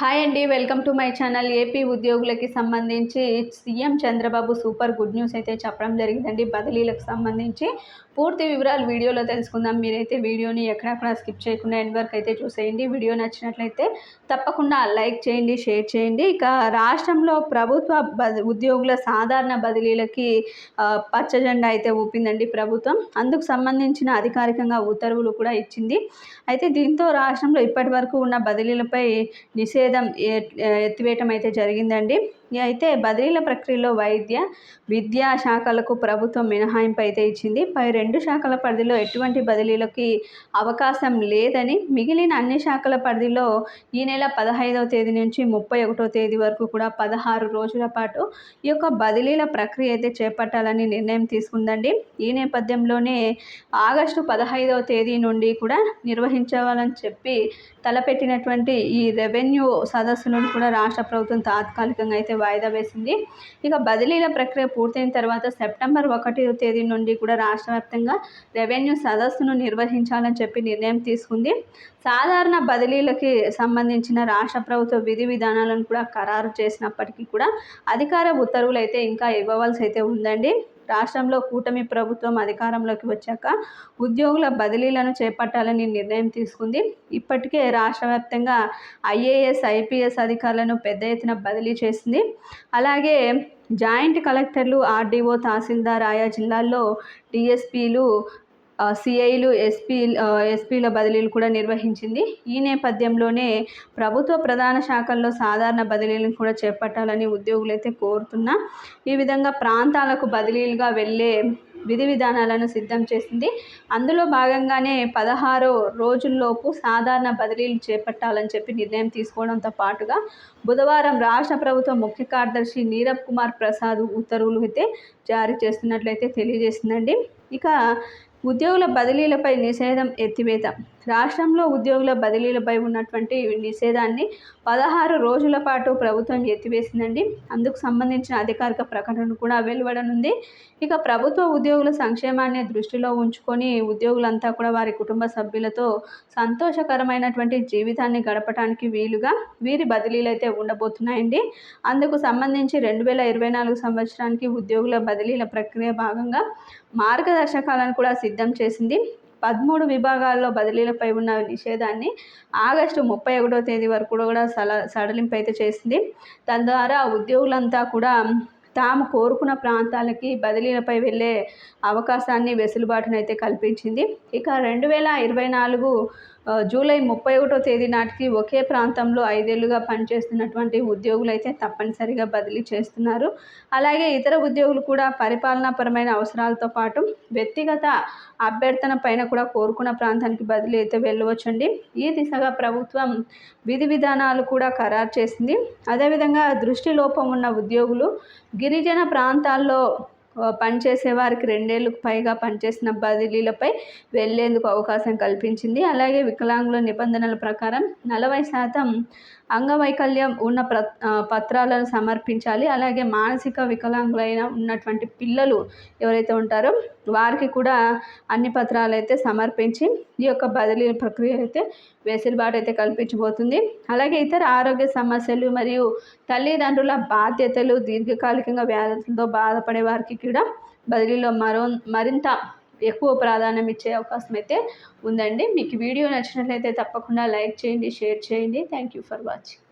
Hi అండి welcome to my channel AP ఉద్యోగులకి సంబంధించి CM Chandrababu super good news అయితే చెప్పడం జరిగిందండి. బదిలీలకు సంబంధించి పూర్తి వివరాలు వీడియోలో తెలుసుకుందాం. మీరైతే వీడియోని ఎక్కడక్కడ స్కిప్ చేయకుండా ఎండ్ వరకు అయితే చూసేయండి. వీడియో నచ్చినట్లయితే తప్పకుండా లైక్ చేయండి షేర్ చేయండి. ఇక రాష్ట్రంలో ప్రభుత్వ ఉద్యోగుల సాధారణ బదిలీలకి పచ్చ జెండా అయితే ఊపిందండి ప్రభుత్వం. అందుకు సంబంధించిన అధికారికంగా ఉత్తర్వులు కూడా ఇచ్చింది. అయితే దీంతో రాష్ట్రంలో ఇప్పటి ఉన్న బదిలీలపై నిషేధం ఎత్తివేయటం అయితే జరిగిందండి. అయితే బదిలీల ప్రక్రియలో వైద్య విద్యా శాఖలకు ప్రభుత్వం మినహాయింపు అయితే ఇచ్చింది. పై రెండు శాఖల పరిధిలో ఎటువంటి బదిలీలకి అవకాశం లేదని మిగిలిన అన్ని శాఖల పరిధిలో ఈ నెల పదహైదవ తేదీ నుంచి ముప్పై ఒకటో తేదీ వరకు కూడా పదహారు రోజుల పాటు ఈ యొక్క బదిలీల ప్రక్రియ అయితే చేపట్టాలని నిర్ణయం తీసుకుందండి. ఈ నేపథ్యంలోనే ఆగస్టు పదహైదవ తేదీ నుండి కూడా నిర్వహించవాలని చెప్పి తలపెట్టినటువంటి ఈ రెవెన్యూ సదస్సులను కూడా రాష్ట్ర ప్రభుత్వం తాత్కాలికంగా అయితే వాయిదా వేసింది. ఇక బదిలీల ప్రక్రియ పూర్తయిన తర్వాత సెప్టెంబర్ ఒకటి తేదీ నుండి కూడా రాష్ట్ర వ్యాప్తంగా రెవెన్యూ సదస్సును నిర్వహించాలని చెప్పి నిర్ణయం తీసుకుంది. సాధారణ బదిలీలకి సంబంధించిన రాష్ట్ర ప్రభుత్వ విధి విధానాలను కూడా ఖరారు చేసినప్పటికీ కూడా అధికార ఉత్తర్వులు అయితే ఇంకా ఇవ్వవలసి అయితే ఉందండి. రాష్ట్రంలో కూటమి ప్రభుత్వం అధికారంలోకి వచ్చాక ఉద్యోగుల బదిలీలను చేపట్టాలని నిర్ణయం తీసుకుంది. ఇప్పటికే రాష్ట్ర వ్యాప్తంగా ఐఏఎస్ ఐపీఎస్ అధికారులను పెద్ద ఎత్తున బదిలీ చేసింది. అలాగే జాయింట్ కలెక్టర్లు ఆర్డీఓ తహసీల్దార్ ఆయా జిల్లాల్లో డిఎస్పీలు సిఐలు ఎస్పీ ఎస్పీల బదిలీలు కూడా నిర్వహించింది. ఈ నేపథ్యంలోనే ప్రభుత్వ ప్రధాన శాఖల్లో సాధారణ బదిలీలను కూడా చేపట్టాలని ఉద్యోగులు అయితే కోరుతున్నా. ఈ విధంగా ప్రాంతాలకు బదిలీలుగా వెళ్ళే విధి విధానాలను సిద్ధం చేసింది. అందులో భాగంగానే పదహారు రోజుల్లోపు సాధారణ బదిలీలు చేపట్టాలని చెప్పి నిర్ణయం తీసుకోవడంతో పాటుగా బుధవారం రాష్ట్ర ప్రభుత్వ ముఖ్య కార్యదర్శి నీరబ్ కుమార్ ప్రసాద్ ఉత్తర్వులు అయితే జారీ చేస్తున్నట్లయితే తెలియజేసిందండి ఇక ఉద్యోగుల బదిలీలపై నిషేధం ఎత్తివేత రాష్ట్రంలో ఉద్యోగుల బదిలీలపై ఉన్నటువంటి నిషేధాన్ని పదహారు రోజుల పాటు ప్రభుత్వం ఎత్తివేసిందండి. అందుకు సంబంధించిన అధికారిక ప్రకటన కూడా వెలువడనుంది. ఇక ప్రభుత్వ ఉద్యోగుల సంక్షేమాన్ని దృష్టిలో ఉంచుకొని ఉద్యోగులంతా కూడా వారి కుటుంబ సభ్యులతో సంతోషకరమైనటువంటి జీవితాన్ని గడపడానికి వీలుగా వీరి బదిలీలు అయితే ఉండబోతున్నాయండి. అందుకు సంబంధించి రెండు వేల ఇరవై నాలుగు సంవత్సరానికి ఉద్యోగుల బదిలీల ప్రక్రియ భాగంగా మార్గదర్శకాలను కూడా సిద్ధం చేసింది. పదమూడు విభాగాల్లో బదిలీలపై ఉన్న నిషేధాన్ని ఆగస్టు ముప్పై ఒకటో తేదీ వరకు కూడా సల సడలింపు అయితే చేసింది. దాని ద్వారా ఉద్యోగులంతా కూడా తాము కోరుకున్న ప్రాంతాలకి బదిలీలపై వెళ్ళే అవకాశాన్ని వెసులుబాటునైతే కల్పించింది. ఇక రెండు వేల ఇరవై నాలుగు జూలై ముప్పై ఒకటో తేదీ నాటికి ఒకే ప్రాంతంలో ఐదేళ్ళుగా పనిచేస్తున్నటువంటి ఉద్యోగులు అయితే తప్పనిసరిగా బదిలీ చేస్తున్నారు. అలాగే ఇతర ఉద్యోగులు కూడా పరిపాలనాపరమైన అవసరాలతో పాటు వ్యక్తిగత అభ్యర్థన పైన కూడా కోరుకున్న ప్రాంతానికి బదిలీ అయితే వెళ్ళవచ్చండి. ఈ దిశగా ప్రభుత్వం విధి విధానాలు కూడా ఖరారు చేసింది. అదేవిధంగా దృష్టి లోపం ఉన్న ఉద్యోగులు గిరిజన ప్రాంతాల్లో పనిచేసే వారికి రెండేళ్ళకు పైగా పనిచేసిన బదిలీలపై వెళ్ళేందుకు అవకాశం కల్పించింది. అలాగే వికలాంగుల నిబంధనల ప్రకారం నలభై శాతం అంగవైకల్యం ఉన్న ప్ర పత్రాలను సమర్పించాలి. అలాగే మానసిక వికలాంగులైన ఉన్నటువంటి పిల్లలు ఎవరైతే ఉంటారో వారికి కూడా అన్ని పత్రాలు అయితే సమర్పించి ఈ యొక్క బదిలీ ప్రక్రియ అయితే వెసులుబాటు అయితే కల్పించబోతుంది. అలాగే ఇతర ఆరోగ్య సమస్యలు మరియు తల్లిదండ్రుల బాధ్యతలు దీర్ఘకాలికంగా వ్యాధులతో బాధపడే వారికి కూడా బదిలీలో మరో మరింత ఎక్కువ ప్రాధాన్యం ఇచ్చే అవకాశం అయితే ఉందండి. మీకు వీడియో నచ్చినట్లయితే తప్పకుండా లైక్ చేయండి షేర్ చేయండి. Thank you for watching